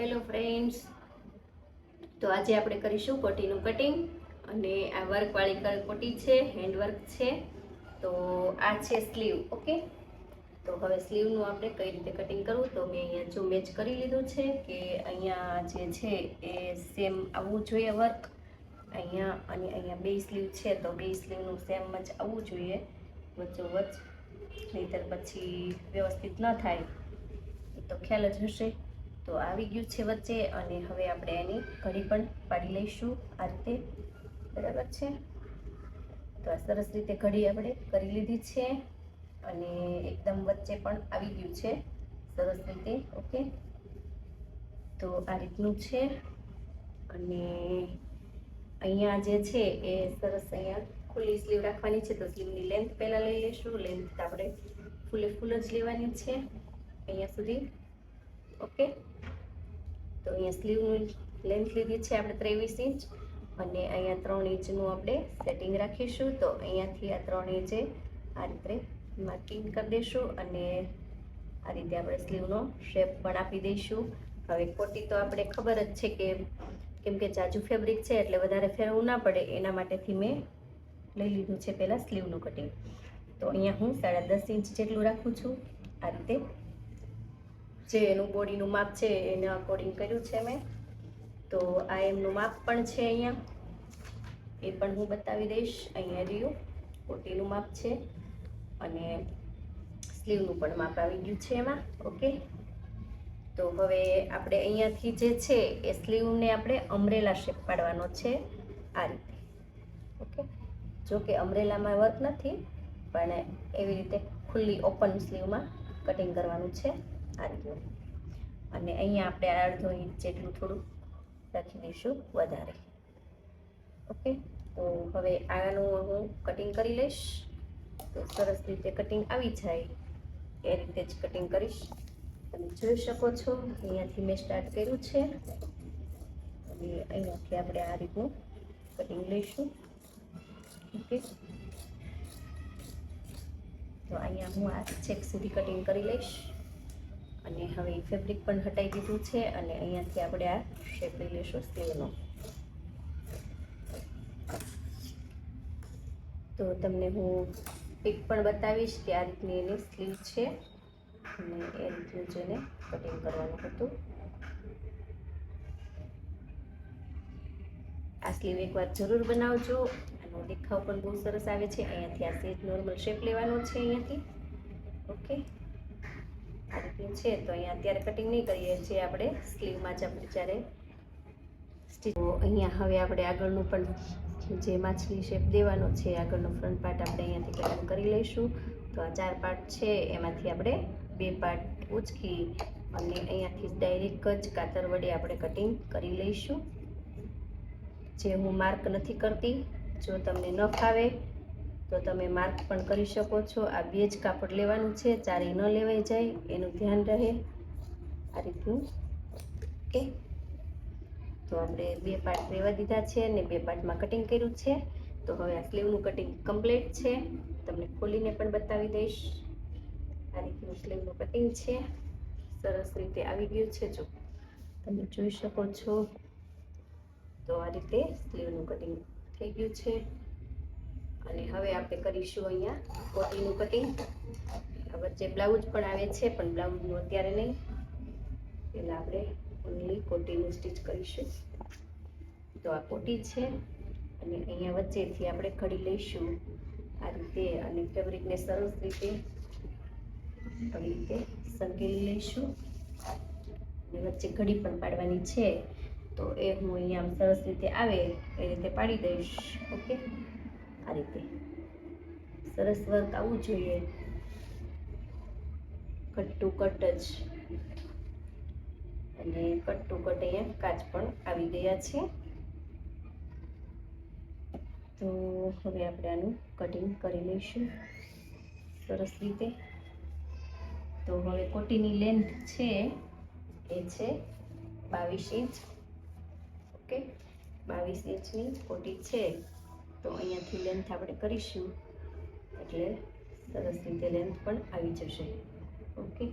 Hello friends તો આજે આપણે કરીશું કોટીનું કટિંગ અને આ વર્કવાળી કોટી છે હેન્ડવર્ક છે. તો આ છે સ્લીવ ઓકે તો હવે સ્લીવનું આપણે કઈ રીતે કટિંગ કરવું? તો મેં અહીંયા જો મેચ કરી લીધું છે કે અહીંયા જે છે એ સેમ આવવું જોઈએ વર્ક અહીંયા અને અહીંયા બે સ્લીવ છે, તો બે સ્લીવનું સેમ જ આવવું જોઈએ. વચ્ચોવચ્ચ નહીંતર પછી વ્યવસ્થિત ન થાય. તો ખ્યાલ જ હશે. તો આવી ગયું છે વચ્ચે અને હવે આપણે એની ઘડી પણ પાડી લઈશું આ રીતે. બરાબર છે? તો આ સરસ રીતે ઘડી આપણે કરી લીધી છે અને એકદમ વચ્ચે પણ આવી ગયું છે. સરસ રીતે, ઓકે? તો આ રીતનું છે અને અહીંયા જે છે એ સરસ અહીંયા ખુલ્લી સ્લીવ રાખવાની છે તો સ્લીવની લેન્થ પહેલાં લઈ લઈશું. લેન્થ આપણે ફૂલે ફૂલ જ લેવાની છે અહીંયા સુધી. ઓકે? તો અહીંયા સ્લીવની લેન્થ લીધી છે આપણે ત્રેવીસ ઇંચ. અને અહીંયા ત્રણ ઇંચનું આપણે સેટિંગ રાખીશું. તો અહીંયાથી આ ત્રણ ઇંચે આ રીતે માર્કિંગ કરી દઈશું અને આ રીતે આપણે સ્લીવનો શેપ પણ આપી દઈશું. હવે કોટી તો આપણે ખબર જ છે કે કેમ કે જાજુ ફેબ્રિક છે એટલે વધારે ફેરવવું ના પડે. એના માટેથી મેં લઈ લીધું છે પહેલાં સ્લીવનું કટિંગ તો અહીંયા હું સાડા દસ ઇંચ જેટલું રાખું છું. આ રીતે જે એનું બોડીનું માપ છે એના અકોર્ડિંગ કર્યું છે મેં. તો આ એમનું માપ પણ છે અહીંયા. એ પણ હું બતાવી દઈશ. અહીંયા રહ્યું. કોટીનું માપ છે. અને સ્લીવનું પણ માપ આવી ગયું છે એમાં. ઓકે તો હવે આપણે અહીંયાથી જે છે એ સ્લીવને આપણે અમરેલા શેપ પાડવાનો છે આ રીતે. ઓકે જો કે અમરેલામાં વર્ક નથી, પણ એવી રીતે ખુલ્લી ઓપન સ્લીવમાં કટિંગ કરવાનું છે. આ રીતનું અને અહીંયા આપણે અડધો ઇંચ જેટલું થોડું રાખી દઈશું વધારે. ઓકે? તો હવે આનું હું કટિંગ કરી લઈશ. તો સરસ રીતે કટિંગ આવી જાય. એ રીતે જ કટિંગ કરીશ. તમે જોઈ શકો છો, અહીંયાથી મેં સ્ટાર્ટ કર્યું છે. અને અહીંયાથી આપણે આ રીતનું કટિંગ લઈશું. ઓકે? તો અહીંયા હું આ ચેક સુધી કટિંગ કરી લઈશ. અને હવે ફેબ્રિક પણ હટાવી દીધું છે અને અહીંયાથી આપણે આ શેપ લઈ લઈશું સ્લીવનો તો તમને હું પિક પણ બતાવીશ કે આ રીતની એની સ્લીવ છે. અને એ રીતનું જેને કટિંગ કરવાનું હતું. આ સ્લીવ એકવાર જરૂર બનાવજો. આનો દેખાવ પણ બહુ સરસ આવે છે. અહીંયાથી આ સેજ નોર્મલ શેપ લેવાનો છે અહીંયાથી. ઓકે છે, તો અહીંયા અત્યારે કટિંગ નહીં કરીએ જે આપણે સ્લીવમાં જ આપણે જ્યારે સ્ટીચ અહીંયા હવે આપણે આગળનું પણ જે માછલી શેપ દેવાનો છે, આગળનો ફ્રન્ટ પાર્ટ આપણે અહીંયાથી કટિંગ કરી લઈશું. તો આ ચાર પાર્ટ છે, એમાંથી આપણે બે પાર્ટ ઉચકી અને અહીંયાથી ડાયરેક્ટ જ કાતર વડે આપણે કટિંગ કરી લઈશું. જે હું માર્ક નથી કરતી, જો તમને ન ફાવે તો તમે માર્ક પણ કરી શકો છો. આ બે જ કાપડ લેવાનું છે. ચારે ન લેવાઈ જાય. એનું ધ્યાન રહે. આ રીતનું. ઓકે. તો આપણે બે પાર્ટ લેવા દીધા છે અને બે પાર્ટમાં કટિંગ કર્યું છે. તો હવે આ સ્લીવનું કટિંગ કમ્પ્લીટ છે. તમને ખોલીને પણ બતાવી દઈશ. આ રીતનું સ્લીવનું કટિંગ છે. સરસ રીતે આવી ગયું છે જો. તમે જોઈ શકો છો. તો આ રીતે સ્લીવનું કટિંગ થઈ ગયું છે. અને હવે આપણે કરીશું અહીંયા કોટીનું કટિંગ વચ્ચે બ્લાઉઝ પણ આવે છે, પણ બ્લાઉઝનું અત્યારે નહીં. પહેલાં આપણે ઓનલી કોટીનું સ્ટીચ કરીશું. તો આ કોટી છે અને અહીંયા વચ્ચેથી આપણે ઘડી લઈશું આ રીતે અને ફેબ્રિકને સરસ રીતે આવી રીતે સંકેલી લઈશું. અને વચ્ચે ઘડી પણ પાડવાની છે. તો એ હું અહીંયા સરસ રીતે આવે એ રીતે પાડી દઈશ. ઓકે? આ રીતે. સરસ વર્ક આવવું જોઈએ. કટ ટુ કટ જ. અને કટ ટુ કટ અહીંયા કાચ પણ આવી ગયા છે. તો હવે આપણે આનું કટિંગ કરી લઈશું. સરસ રીતે. તો હવે કોટીની લેન્થ છે એ છે બાવીસ ઇંચ. ઓકે? બાવીસ ઇંચની કોટી છે. તો અહીંયાથી લેન્થ આપણે કરીશું. એટલે સરસ રીતે લેન્થ પણ આવી જશે. ઓકે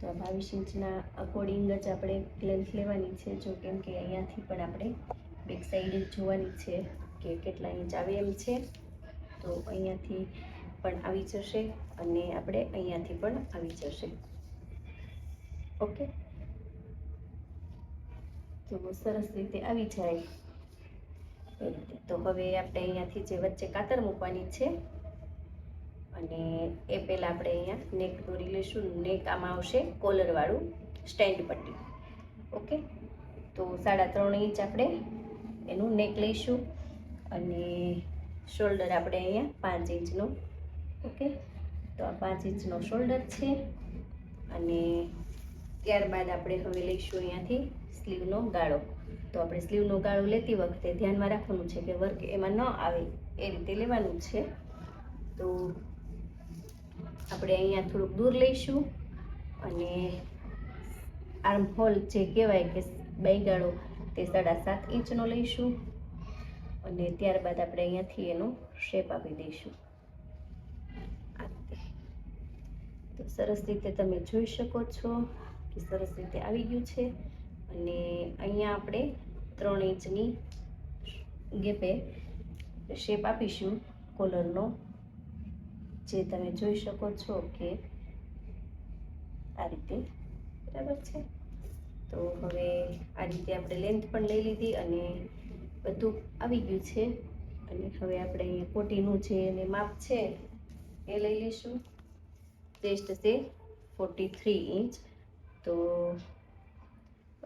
તો બાવીસ ઇંચના અકોર્ડિંગ જ આપણે લેન્થ લેવાની છે. જો કેમ કે અહીંયાથી પણ આપણે બેક સાઈડ જોવાની છે કે કેટલા ઇંચ આવે એમ છે. તો અહીંયાથી પણ આવી જશે અને આપણે અહીંયાથી પણ આવી જશે. ઓકે તો સરસ રીતે આવી જાય. તો હવે આપણે અહીંયાથી જે વચ્ચે કાતર મૂકવાની છે, અને એ પહેલાં આપણે અહીંયા નેક દોરી લઈશું. નેક આમાં આવશે કોલરવાળું સ્ટેન્ડ પટ્ટી. ઓકે તો સાડા ત્રણ ઇંચ આપણે એનું નેક લઈશું. અને શોલ્ડર આપણે અહીંયા પાંચ ઇંચનો. ઓકે તો આ પાંચ ઇંચનો શોલ્ડર છે. અને ત્યારબાદ આપણે હવે લઈશું અહીંયાથી સ્લીવનો ગાળો. તો આપણે સ્લીવનો ગાળો લેતી વખતે ધ્યાનમાં રાખવાનું છે કે વર્ક એમાં ન આવે એ રીતે લેવાનું છે. તો આપણે અહીંયા થોડુંક દૂર લઈશું અને આર્મ હોલ જે કહેવાય કે ગાળો તે સાડા સાત ઇંચનો લઈશું અને ત્યારબાદ આપણે અહીંયાથી એનો શેપ આપી દઈશું. તો સરસ રીતે તમે જોઈ શકો છો કે સરસ રીતે આવી ગયું છે. અને અહીંયા આપણે ત્રણ ઇંચની ગેપે શેપ આપીશું કોલરનો જે તમે જોઈ શકો છો કે આ રીતે બરાબર છે. તો હવે આ રીતે આપણે લેન્થ પણ લઈ લીધી અને બધું આવી ગયું છે. અને હવે આપણે અહીંયા કોટીનું જે એને માપ છે એ લઈ લઈશું. ટેસ્ટ છે ફોર્ટી થ્રી ઇંચ તો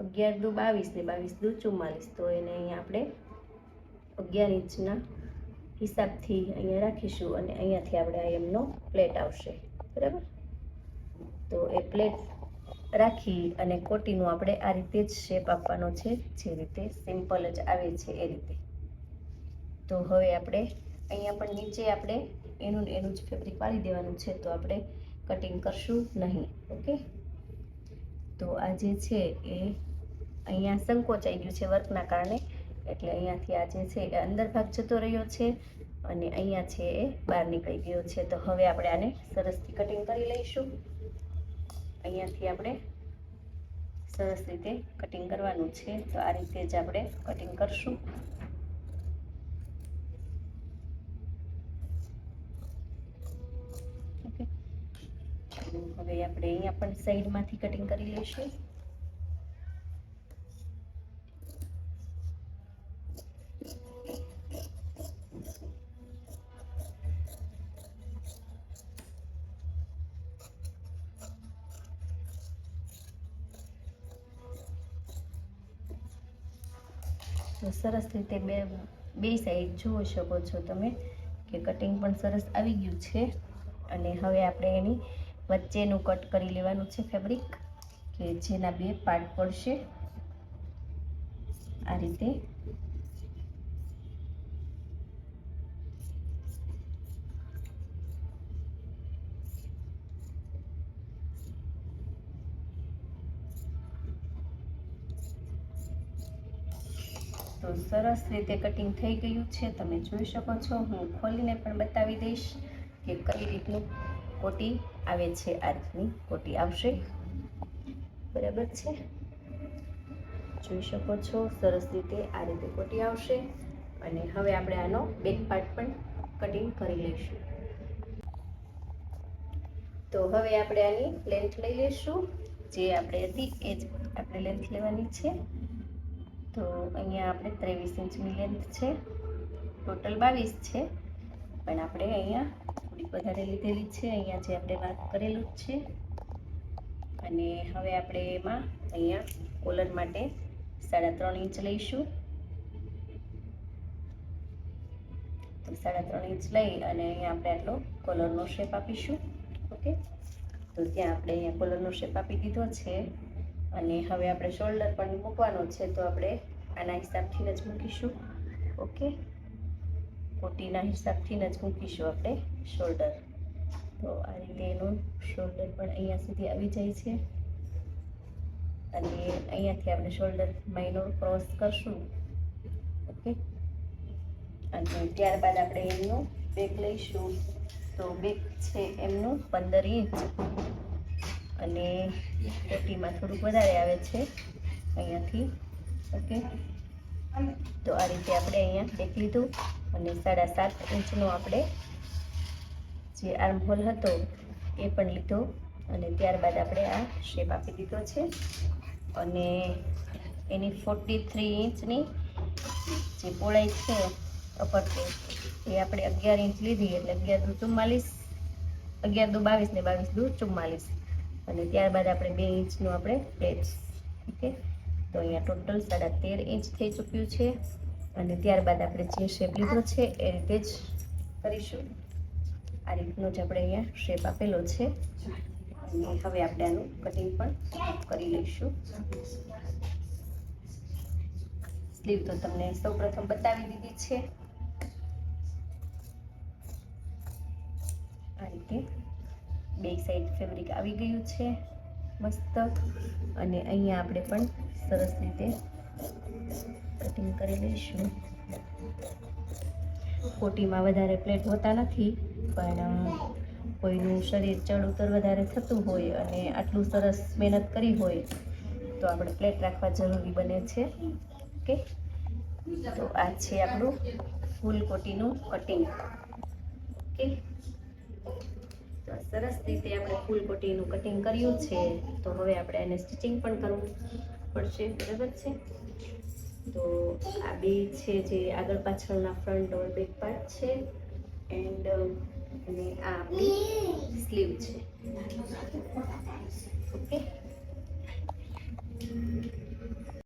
અગિયાર દુ બાવીસ ને બાવીસ દુ ચુમ્માલીસ. તો એને અહીંયા આપણે અગિયાર ઇંચના હિસાબથી અહીંયા રાખીશું અને અહીંયાથી આપણે આ એમનો પ્લેટ આવશે. બરાબર? તો એ પ્લેટ રાખી અને કોટીનું આપણે આ રીતે જ શેપ આપવાનો છે. જે રીતે સિમ્પલ જ આવે છે એ રીતે. તો હવે આપણે અહીંયા પણ નીચે આપણે એનું એનું જ ફેબ્રિક વાળી દેવાનું છે. તો આપણે કટિંગ કરશું નહીં. ઓકે? તો આ જે છે એ અહીંયા સંકોચાઈ ગયું છે વર્કના કારણે. એટલે અહીંયાથી આ જે છે એ અંદર ભાગ જતો રહ્યો છે અને અહીંયા છે એ બહાર નીકળી ગયો છે. તો હવે આપણે આને સરસથી કટિંગ કરી લઈશું. અહીંયાથી આપણે સરસ રીતે કટિંગ કરવાનું છે. તો આ રીતે જ આપણે કટિંગ કરશું. હવે આપણે અહીંયા પણ સાઈડમાંથી કટિંગ કરી લઈશું. સરસ રીતે બે બે સાઈડ જોઈ શકો છો તમે, કે કટિંગ પણ સરસ આવી ગયું છે. અને હવે આપણે એની વચ્ચેનું કટ કરી લેવાનું છે ફેબ્રિક કે જેના બે પાર્ટ પડશે. આ રીતે સરસ રીતે કટિંગ થઈ ગયું છે. તમે જોઈ શકો છો. હું ખોલીને પણ બતાવી દઈશ કે કઈ રીતનું કોટી આવે છે. આ રીતની કોટી આવશે. બરાબર છે? જોઈ શકો છો. સરસ રીતે આ રીતે કોટી આવશે. અને હવે આપણે આનો બેક પાર્ટ પણ કટિંગ કરી લઈશું. તો હવે આપણે આની લેન્થ લઈ લઈશું. જે આપણે હતી એ જ આપણે લેન્થ લેવાની છે. તો અહીંયા આપણે ત્રેવીસ ઇંચની લેન્થ છે. ટોટલ બાવીસ છે. પણ આપણે અહીંયા થોડીક વધારે લીધેલી છે. અહીંયા જે આપણે વાત કરેલું જ છે. અને હવે આપણે એમાં અહીંયા કોલર માટે સાડા ત્રણ ઇંચ લઈશું. તો સાડા ત્રણ ઇંચ લઈ અને અહીંયા આપણે આટલો કોલરનો શેપ આપીશું. ઓકે તો ત્યાં આપણે અહીંયા કોલરનો શેપ આપી દીધો છે. અને હવે આપણે શોલ્ડર પણ મૂકવાનો છે, તો આપણે આના હિસાબથી જ મૂકીશું. ઓકે? કોટીના હિસાબથી જ મૂકીશું આપણે શોલ્ડર તો આ રીતે એનું શોલ્ડર પણ અહીંયા સુધી આવી જાય છે. અને અહીંયાથી આપણે શોલ્ડર મહિનો ક્રોસ કરશું. ઓકે? અને ત્યારબાદ આપણે એમનું બેક લઈશું. તો બેક છે એમનું પંદર ઇંચ અને કોટીમાં થોડુંક વધારે આવે છે અહીંયાથી. ઓકે? તો આ રીતે આપણે અહીંયા એક લીધું અને સાડા સાત ઇંચનો આપણે જે આર્મ હોલ હતો એ પણ લીધો અને ત્યારબાદ આપણે આ શેપ આપી દીધો છે. અને એની ફોર્ટી થ્રી ઇંચની જે પહોળાઈ છે અપર એ આપણે અગિયાર ઇંચ લીધી એટલે અગિયાર દુ ચુમ્માલીસ, અગિયાર દુ બાવીસ ને બાવીસ દુ ચુમ્માલીસ. અને ત્યારબાદ આપણે બે ઇંચનું આપણે પ્લેટ ઓકે? તો અહીંયા ટોટલ સાડા તેર ઇંચ થઈ ચૂક્યું છે. અને ત્યારબાદ આપણે જે શેપ લીધો છે એ રીતે જ કરીશું. આ રીતનો જ આપણે અહીંયા શેપ આપેલો છે. અને હવે આપણે આનું કટિંગ પણ કરી લઈશું. સ્લીવ તો તમને સૌ પ્રથમ બતાવી દીધી છે. આ રીતે બે સાઈડ ફેબ્રિક આવી ગયું છે. મસ્ત. અને અહીંયા આપણે પણ સરસ રીતે કટિંગ કરી લઈશું. કોટીમાં વધારે પ્લેટ હોતા નથી, પણ કોઈનું શરીર ચડ ઉતર વધારે થતું હોય અને આટલું સરસ મહેનત કરી હોય, તો આપણે પ્લેટ રાખવા જરૂરી બને છે. ઓકે? તો આ છે આપણું ફૂલ કોટીનું કટિંગ ઓકે? સરસ રીતે આપણે ફૂલ કોટીનું કટિંગ કર્યું છે. તો હવે આપણે એને સ્ટિચિંગ પણ કરવું પડશે, બરાબર છે? તો આ બે છે જે આગળ પાછળના ફ્રન્ટ ઓર બેક પાર્ટ છે એન્ડ અને આ આપણી સ્લીવ છે. ઓકે